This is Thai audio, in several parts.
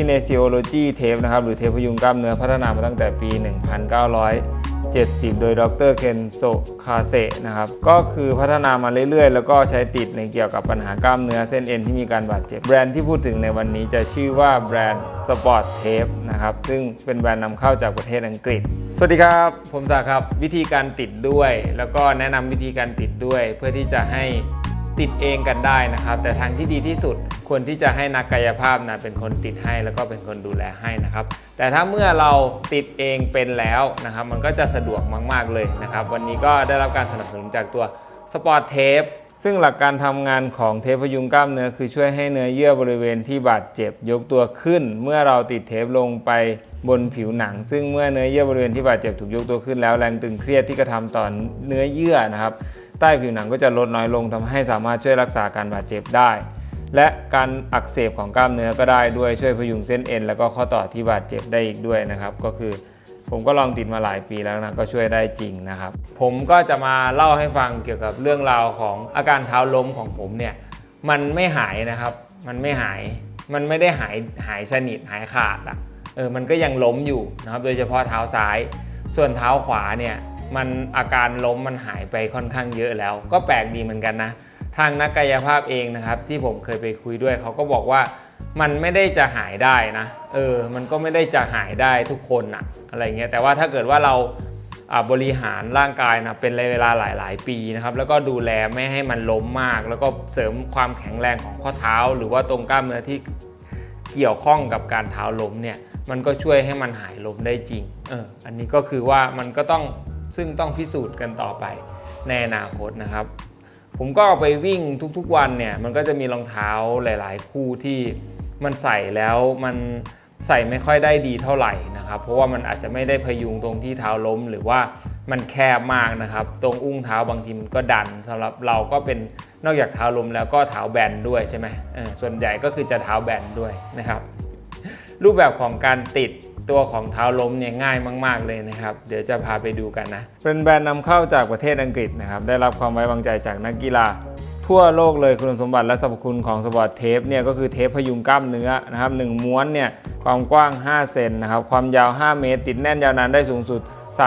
Kinesiology Tape นะครับหรือเทปพยุงกล้ามเนื้อพัฒนามาตั้งแต่ปี 1970 โดยดรเคนโซคาเซนะครับก็คือพัฒนามาเรื่อยๆ แล้วก็ใช้ติดในเกี่ยวกับปัญหากล้ามเนื้อเส้นเอ็นที่มีการบาดเจ็บ แบรนด์ที่พูดถึงในวันนี้จะชื่อว่าแบรนด์ Sport Tape นะครับซึ่งเป็นแบรนด์นำเข้าจากประเทศอังกฤษ สวัสดีครับ ผมสาครับวิธีการติดด้วย แล้วก็แนะนำวิธีการติดด้วยเพื่อที่จะให้ ติดเองกันได้นะครับ แต่ทางที่ดีที่สุดควรที่จะให้นักกายภาพนะเป็นคนติดให้แล้วก็เป็นคนดูแลให้นะครับ แต่ถ้าเมื่อเราติดเองเป็นแล้วนะครับ มันก็จะสะดวกมาก ๆเลยนะครับ วันนี้ก็ได้รับการสนับสนุนจากตัว Sport Tape ซึ่งหลักการทำงานของเทปพยุงกล้ามเนื้อคือช่วยให้เนื้อเยื่อบริเวณที่บาดเจ็บยกตัวขึ้น เมื่อเราติดเทปลงไปบนผิวหนัง ซึ่งเมื่อเนื้อเยื่อบริเวณที่บาดเจ็บถูกยกตัวขึ้นแล้วแรงตึงเครียดที่กระทำต่อเนื้อเยื่อนะครับ ใต้ผิวหนังก็จะลดน้อยลงทำให้สามารถช่วยรักษาการบาดเจ็บได้ และการอักเสบของกล้ามเนื้อก็ได้ด้วยช่วยพยุงเส้นเอ็นแล้วก็ข้อต่อที่บาดเจ็บได้อีกด้วยนะครับ ก็คือผมก็ลองติดมาหลายปีแล้วนะก็ช่วยได้จริงนะครับ ผมก็จะมาเล่าให้ฟังเกี่ยวกับเรื่องราวของอาการเท้าล้มของผมเนี่ยมันไม่หายนะครับ มันไม่หายมันไม่ได้หายหายสนิทหายขาดอะเออมันก็ยังล้มอยู่นะครับ โดยเฉพาะเท้าซ้าย ส่วนเท้าขวาเนี่ย มันอาการล้มมันหายไปค่อนข้างเยอะแล้ว ก็แปลกดีเหมือนกันนะ ทางนักกายภาพเองนะครับ ที่ผมเคยไปคุยด้วยเขาก็บอกว่ามันไม่ได้จะหายได้นะ เออ มันก็ไม่ได้จะหายได้ทุกคนอะอะไรเงี้ยแต่ว่าถ้าเกิดว่าเราบริหารร่างกายนะเป็นเวลาหลาย ๆ ปีนะครับ แล้วก็ดูแลไม่ให้มันล้มมาก แล้วก็เสริมความแข็งแรงของข้อเท้า หรือว่าตรงกล้ามเนื้อที่เกี่ยวข้องกับการเท้าล้มเนี่ยมันก็ช่วยให้มันหายล้มได้จริงเอออันนี้ก็คือว่ามันก็ต้อง ซึ่งต้องพิสูจน์กันต่อไปในอนาคตนะครับ ผมก็ไปวิ่งทุกๆวันเนี่ยมันก็จะมีรองเท้าหลาย ๆ คู่ที่มันใส่แล้วมันใส่ไม่ค่อยได้ดีเท่าไหร่นะครับ เพราะว่ามันอาจจะไม่ได้พยุงตรงที่เท้าล้ม หรือว่ามันแคบมากนะครับ ตรงอุ้งเท้าบางทีมันก็ดันสำหรับเราก็เป็นนอกจากเท้าล้มแล้วก็เท้าแบนด้วยใช่ไหมส่วนใหญ่ก็คือจะเท้าแบนด้วยนะครับ รูปแบบของการติด ตัวของเท้าล้มเนี่ยง่ายมาก ๆเลยนะครับ เดี๋ยวจะพาไปดูกันนะ เป็นแบรนด์นำเข้าจากประเทศอังกฤษนะครับ ได้รับความไว้วางใจจากนักกีฬา ทั่วโลกเลยคุณสมบัติและสรรพคุณของสปอร์ตเทปเนี่ยก็คือเทปพยุงกล้ามเนื้อนะครับหนึ่งม้วนเนี่ยความกว้าง 5 เซนนะครับ ความยาว 5 เมตร ติดแน่นยาวนานได้สูงสุด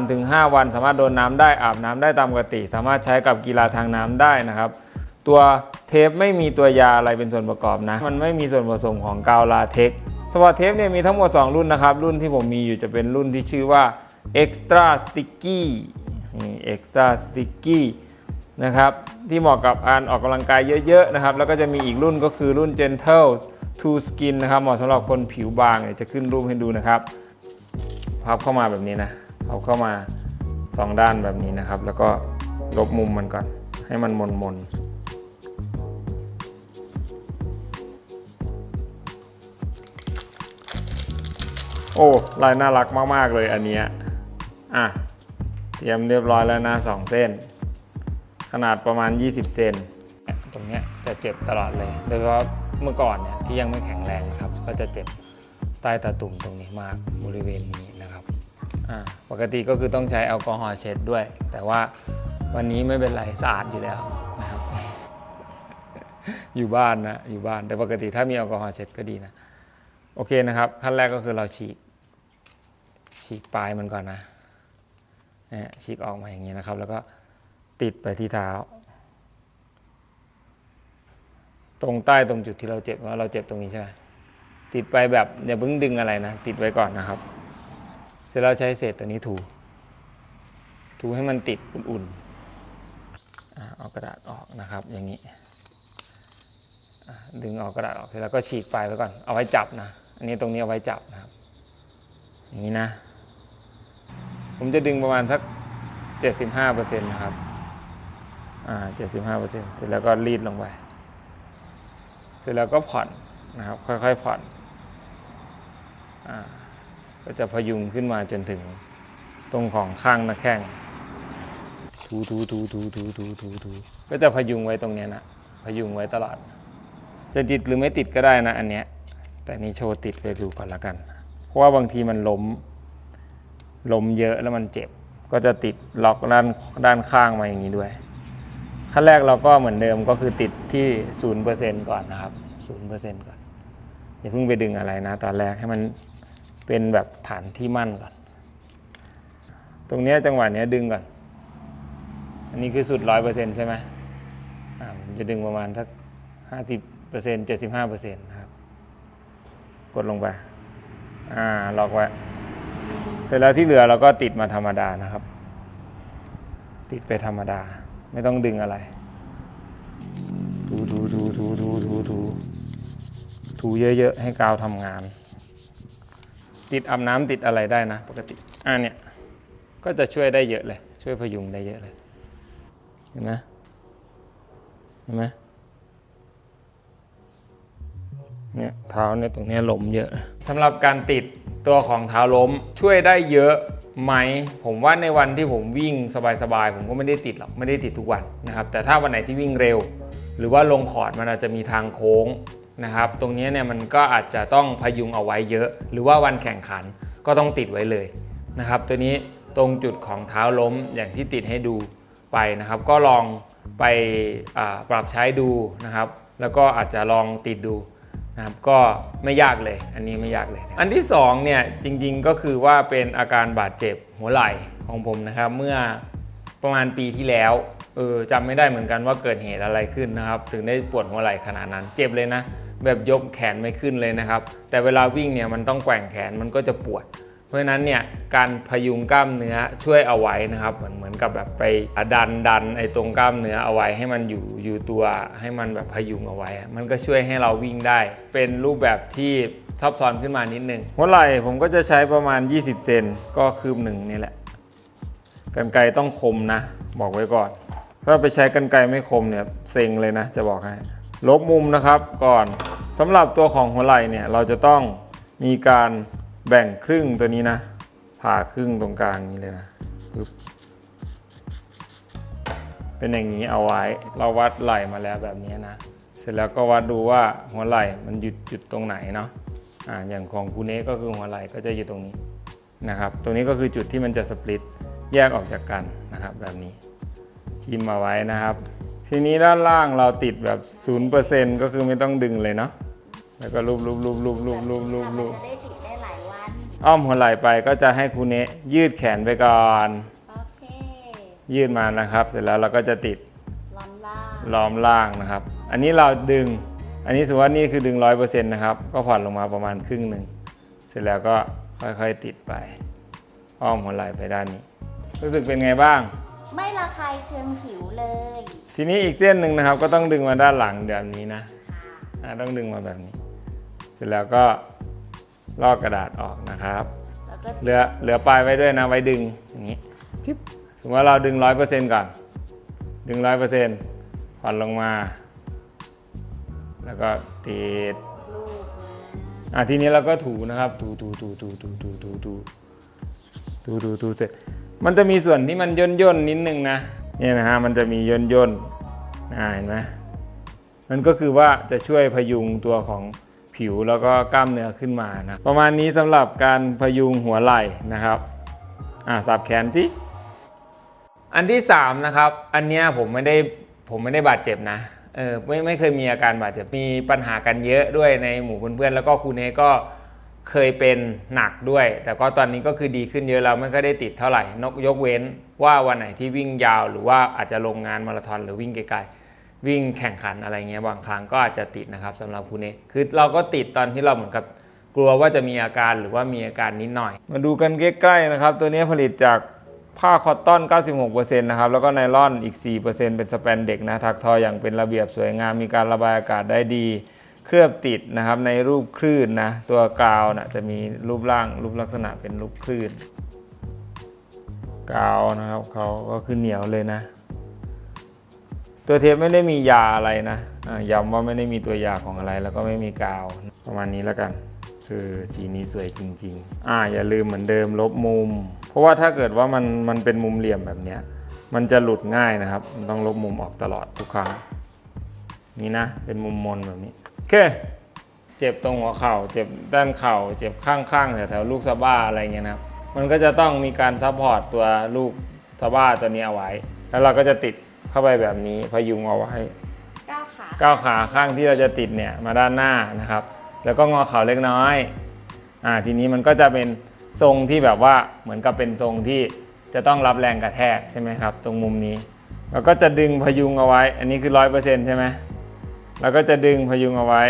3-5 วัน สามารถโดนน้ำได้อาบน้ำได้ตามปกติ สามารถใช้กับกีฬาทางน้ำได้นะครับตัวเทปไม่มีตัวยาอะไรเป็นส่วนประกอบนะ มันไม่มีส่วนผสมของกาวลาเท็กซ์ สปอร์ตเทปเนี่ยมีทั้งหมด 2 รุ่นนะครับ รุ่นที่ผมมีอยู่จะเป็นรุ่นที่ชื่อว่า Extra Sticky นี่ Extra Sticky นะครับ ที่เหมาะกับการออกกำลังกายเยอะ ๆ นะครับ แล้วก็จะมีอีกรุ่นก็คือรุ่น Gentle to Skin นะครับ เหมาะสำหรับคนผิวบางเนี่ยจะขึ้นรูปให้ดูนะครับพับเข้ามาแบบนี้นะพับเข้ามา 2 ด้านแบบนี้นะครับ แล้วก็ลบมุมมันก่อนให้มันมนมนๆ โอ้ลายน่ารักมากๆเลยอันเนี้ยอะเตรียมเรียบร้อยแล้วนะสองเส้น ขนาดประมาณ 20 เซนตรงเนี้ยจะเจ็บตลอดเลย โดยเฉพาะเมื่อก่อนเนี่ยที่ยังไม่แข็งแรงนะครับ ก็จะเจ็บใต้ตาตุ่มตรงนี้มากบริเวณนี้นะครับอ่าปกติก็คือต้องใช้แอลกอฮอล์เช็ดด้วย แต่ว่าวันนี้ไม่เป็นไรสะอาดอยู่แล้วนะครับ อยู่บ้านนะอยู่บ้านแต่ปกติถ้ามีแอลกอฮอล์เช็ดก็ดีนะ โอเคนะครับ ขั้นแรกก็คือเราฉีก ฉีกปลายมันก่อนนะนี่ยฉีกออกมาอย่างนี้นะครับ แล้วก็ติดไปที่เท้า ตรงใต้ตรงจุดที่เราเจ็บว่าเราเจ็บตรงนี้ใช่ไหมติดไปแบบอย่าเพิ่งดึงอะไรนะ ติดไว้ก่อนนะครับ เสร็จแล้วใช้เศษตัวนี้ถู ถูให้มันติดอุ่นๆอะเอากระดาษออกนะครับ อย่างนี้ดึงออกกระดาษออกเสร็จแล้วก็ฉีกปลายไว้ก่อนเอาไว้จับนะ อันนี้ตรงนี้เอาไว้จับนะครับ อย่างนี้นะ ผมจะดึงประมาณสัก75%นะครับ อ่า75%เสร็จแล้วก็รีดลงไป เสร็จแล้วก็ผ่อนนะครับ ค่อยๆผ่อน อ่า ก็จะพยุงขึ้นมาจนถึงตรงของข้างหน้าแข้งทูทูทูทูทูทูทูทูก็จะพยุงไว้ตรงเนี้ยนะ พยุงไว้ตลอด จะติดหรือไม่ติดก็ได้นะอันเนี้ย แต่นี่โชว์ติดไปดูก่อนละกัน เพราะว่าบางทีมันล้ม ลมเยอะแล้วมันเจ็บ ก็จะติดล็อกด้านด้านข้างมาอย่างนี้ด้วย ขั้นแรกเราก็เหมือนเดิมก็คือติดที่0%ก่อนนะครับ0%ก่อนอย่าเพิ่งไปดึงอะไรนะ ตอนแรกให้มันเป็นแบบฐานที่มั่นก่อน ตรงนี้จังหวะเนี้ยดึงก่อน อันนี้คือสุดร้อยเปอร์เซ็นต์ใช่ไหมอ่าผมจะดึงประมาณสักห้าสิบเปอร์เซ็นต์เจ็ดสิบห้าเปอร์เซ็นต์นะครับ กดลงไป อ่าล็อกไว้ เสร็จแล้วที่เหลือเราก็ติดมาธรรมดานะครับ ติดไปธรรมดา ไม่ต้องดึงอะไร ถูถูถูถูถูถูถูถูเยอะๆ ให้กาวทำงาน ติดอาบน้ำติดอะไรได้นะ ปกติอ่าเนี่ยก็จะช่วยได้เยอะเลย ช่วยพยุงได้เยอะเลย เห็นไหมเห็นไหมเนี่ยเท้าเนี่ยตรงเนี้ยล้มเยอะสำหรับการติด ตัวของเท้าล้มช่วยได้เยอะไหม ผมว่าในวันที่ผมวิ่งสบายๆ ผมก็ไม่ได้ติดหรอก ไม่ได้ติดทุกวันนะครับ แต่ถ้าวันไหนที่วิ่งเร็ว หรือว่าลงคอดมันอาจจะมีทางโค้งนะครับ ตรงนี้เนี่ยมันก็อาจจะต้องพยุงเอาไว้เยอะ หรือว่าวันแข่งขันก็ต้องติดไว้เลยนะครับ ตัวนี้ตรงจุดของเท้าล้มอย่างที่ติดให้ดูไปนะครับ ก็ลองไปปรับใช้ดูนะครับ แล้วก็อาจจะลองติดดู นะครับก็ไม่ยากเลย อันนี้ไม่ยากเลย อันที่สองเนี่ยจริงๆก็คือว่าเป็นอาการบาดเจ็บหัวไหล่ของผมนะครับเมื่อประมาณปีที่แล้วเออจำไม่ได้เหมือนกันว่าเกิดเหตุอะไรขึ้นนะครับ ถึงได้ปวดหัวไหล่ขนาดนั้น เจ็บเลยนะ แบบยกแขนไม่ขึ้นเลยนะครับ แต่เวลาวิ่งเนี่ยมันต้องแกว่งแขนมันก็จะปวด เพราะฉะนั้นเนี่ยการพยุงกล้ามเนื้อช่วยเอาไว้นะครับ เหมือนเหมือนกับแบบไปดันดันไอ้ตรงกล้ามเนื้อเอาไว้ให้มันอยู่อยู่ตัวให้มันแบบพยุงเอาไว้ มันก็ช่วยให้เราวิ่งได้ เป็นรูปแบบที่ซับซ้อนขึ้นมานิดนึงหัวไหล่ผมก็จะใช้ประมาณ 20 เซนก็คืบหนึ่งนี่แหละกันไกรต้องคมนะ บอกไว้ก่อน ถ้าไปใช้กันไกรไม่คมเนี่ยเซ็งเลยนะ จะบอกให้ลบมุมนะครับก่อนสำหรับตัวของหัวไหล่เนี่ยเราจะต้องมีการ แบ่งครึ่งตัวนี้นะ ผ่าครึ่งตรงกลางนี้เลยนะปึ๊บเป็นอย่างนี้เอาไว้ เราวัดไหล่มาแล้วแบบนี้นะ เสร็จแล้วก็วัดดูว่าหัวไหล่มันหยุดจุดตรงไหนเนาะอ่าอย่างของคูเนก็คือหัวไหล่ก็จะอยู่ตรงนี้นะครับ ตรงนี้ก็คือจุดที่มันจะสปลิตแยกออกจากกันนะครับ แบบนี้ชิมมาไว้นะครับ ทีนี้ด้านล่างเราติดแบบ 0%ก็คือไม่ต้องดึงเลยเนาะแล้วก็รูปรูปรูปรูปรูปรูปรูปรูป อ้อมหัวไหล่ไปก็จะให้คูเนะยืดแขนไปก่อน โอเคยืดมานะครับ เสร็จแล้วเราก็จะติดล้อมล่างล้อมล่างนะครับ อันนี้เราดึง อันนี้สมมติว่านี่คือดึง100%นะครับ ก็ผ่อนลงมาประมาณครึ่งหนึ่ง เสร็จแล้วก็ค่อยๆติดไป อ้อมหัวไหล่ไปด้านนี้ รู้สึกเป็นไงบ้าง ไม่ระคายเคืองผิวเลยทีนี้อีกเส้นหนึ่งนะครับ ก็ต้องดึงมาด้านหลังแบบนี้นะค่ะอ่าต้องดึงมาแบบนี้ เสร็จแล้วก็ ลอกกระดาษออกนะครับแล้วก็เหลือเหลือปลายไว้ด้วยนะไว้ดึงอย่างนี้ทิปสมมติว่าเราดึงร้อยเปอร์เซ็นต์ก่อน ดึงร้อยเปอร์เซ็นต์ผ่อนลงมา แล้วก็ติดลูกอะทีนี้เราก็ถูนะครับ ถูถูถูถูถูถูถูถูถูถูถูเสร็จ มันจะมีส่วนที่มันย่นย่นๆนิดนึงนะเนี่ยนะฮะมันจะมีย่นย่นๆอ่าเห็นไหมมันก็คือว่าจะช่วยพยุงตัวของ ผิวแล้วก็กล้ามเนื้อขึ้นมานะประมาณนี้สำหรับการพยุงหัวไหล่นะครับอ่าสับแขนสิอันที่สามนะครับอันเนี้ยผมไม่ได้ผมไม่ได้บาดเจ็บนะเออไม่ไม่เคยมีอาการบาดเจ็บมีปัญหากันเยอะด้วยในหมู่เพื่อนๆแล้วก็ครูเนก็เคยเป็นหนักด้วย แต่ก็ตอนนี้ก็คือดีขึ้นเยอะแล้วไม่ค่อยได้ติดเท่าไหร่นกยกเว้นว่าวันไหนที่วิ่งยาว หรือว่าอาจจะลงงานมาราธอนหรือวิ่งไกลๆ วิ่งแข่งขันอะไรเงี้ยบางครั้งก็อาจจะติดนะครับสำหรับครูเนคือเราก็ติดตอนที่เราเหมือนกับกลัวว่าจะมีอาการหรือว่ามีอาการนิดหน่อย มาดูกันใกล้ๆนะครับ ตัวนี้ผลิตจากผ้าคอตตอน 96%นะครับ แล้วก็ไนล่อนอีก 4%เป็นสแปนเด็กนะถักทออย่างเป็นระเบียบสวยงาม มีการระบายอากาศได้ดี เคลือบติดนะครับ ในรูปคลื่นนะ ตัวกาวนะจะมีรูปร่างรูปลักษณะเป็นรูปคลื่น กาวนะครับเขาก็คือเหนียวเลยนะ ตัวเทปไม่ได้มียาอะไรนะอ่าย้ำว่าไม่ได้มีตัวยาของอะไร แล้วก็ไม่มีกาวประมาณนี้แล้วกัน คือสีนี้สวยจริง ๆ อ่าอย่าลืมเหมือนเดิมลบมุม เพราะว่าถ้าเกิดว่ามันมันเป็นมุมเหลี่ยมแบบเนี้ยมันจะหลุดง่ายนะครับ มันต้องลบมุมออกตลอดทุกครั้ง นี่นะ เป็นมุมมนแบบนี้ โอเค เจ็บตรงหัวเข่า เจ็บด้านเข่า เจ็บข้างๆแถวๆลูกสะบ้าอะไรเงี้ยนะครับ มันก็จะต้องมีการซัพพอร์ตตัวลูกสะบ้าตัวนี้เอาไว้ แล้วเราก็จะติด เข้าไปแบบนี้พยุงเอาไว้ก้าวขาก้าวขาข้างที่เราจะติดเนี่ยมาด้านหน้านะครับ แล้วก็งอเข่าเล็กน้อยอ่าทีนี้มันก็จะเป็นทรงที่แบบว่าเหมือนกับเป็นทรงที่จะต้องรับแรงกระแทกใช่ไหมครับ ตรงมุมนี้แล้วก็จะดึงพยุงเอาไว้ อันนี้คือร้อยเปอร์เซ็นต์ใช่ไหมแล้วก็จะดึงพยุงเอาไว้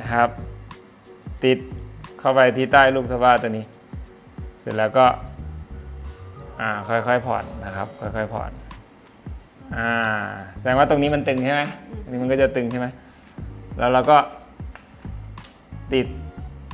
นะครับ ติดเข้าไปที่ใต้ลูกสะบ้าตัวนี้ เสร็จแล้วก็อ่าค่อยๆผ่อนนะครับ ค่อยๆผ่อน อ่าแสดงว่าตรงนี้มันตึงใช่ไหมอันนี้มันก็จะตึงใช่ไหมแล้วเราก็ติด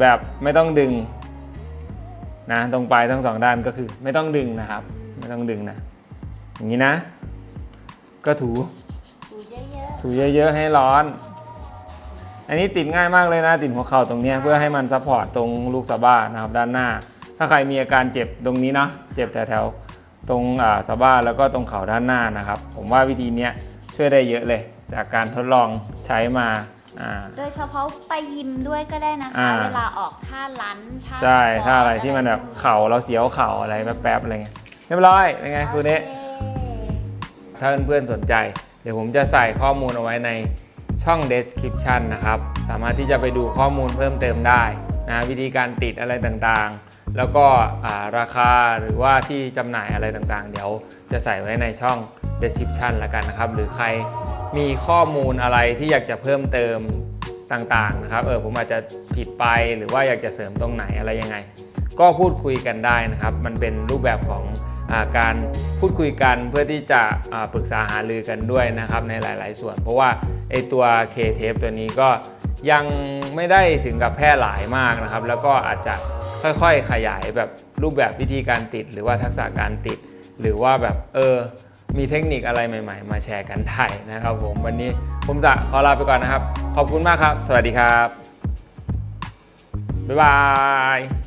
แบบไม่ต้องดึงนะตรงปลายทั้งสองด้านก็คือ ไม่ต้องดึงนะครับ ไม่ต้องดึงนะอย่างนี้นะ ก็ถูถูเยอะถูเยอะๆให้ร้อน อันนี้ติดง่ายมากเลยนะติดหัวเข่าตรงเนี้ยเพื่อให้มันซัพพอร์ตตรงลูกสะบ้านะครับด้านหน้า ถ้าใครมีอาการเจ็บตรงนี้นะเจ็บแถวๆ ตรงอ่าสะบ้าแล้วก็ตรงเข่าด้านหน้านะครับ ผมว่าวิธีเนี้ยช่วยได้เยอะเลย จากการทดลองใช้มาอ่าๆโดยเฉพาะไปยิมด้วยก็ได้นะคะอ่าเวลาออกท่าลันท่าใช่สปถ้าอะไรที่มันแบบเข่าเราเสียวเข่าอะไรแป๊บๆอะไรเงี้ยเรียบร้อยเป็นไงคุณเนี้โอเคถ้าเพื่อนๆสนใจ เดี๋ยวผมจะใส่ข้อมูลเอาไว้ในช่อง description นะครับ สามารถที่จะไปดูข้อมูลเพิ่มเติมได้นะวิธีการติดอะไรต่างๆ แล้วก็ราคาหรือว่าที่จำหน่ายอะไรต่างๆ เดี๋ยวจะใส่ไว้ในช่อง description ล้วกันนะครับ หรือใครมีข้อมูลอะไรที่อยากจะเพิ่มเติมต่างๆนะครับเออผมอาจจะผิดไปหรือว่าอยากจะเสริมตรงไหนอะไรยังไง ก็พูดคุยกันได้นะครับ มันเป็นรูปแบบของอการพูดคุยกันเพื่อที่จะปรึกษาหารือกันด้วยนะครับในหลาย ๆ ส่วน เพราะว่าไอตัว K t a p e ตัวนี้ก็ยังไม่ได้ถึงกับแพร่หลายมากนะครับ แล้วก็อาจจะ ค่อยๆ ขยายแบบรูปแบบวิธีการติด หรือว่าทักษะการติด หรือว่าแบบเออมีเทคนิคอะไรใหม่ๆ มาแชร์กันได้นะครับผมวันนี้ผมจะขอลาไปก่อนนะครับ ขอบคุณมากครับ สวัสดีครับ บ๊ายบาย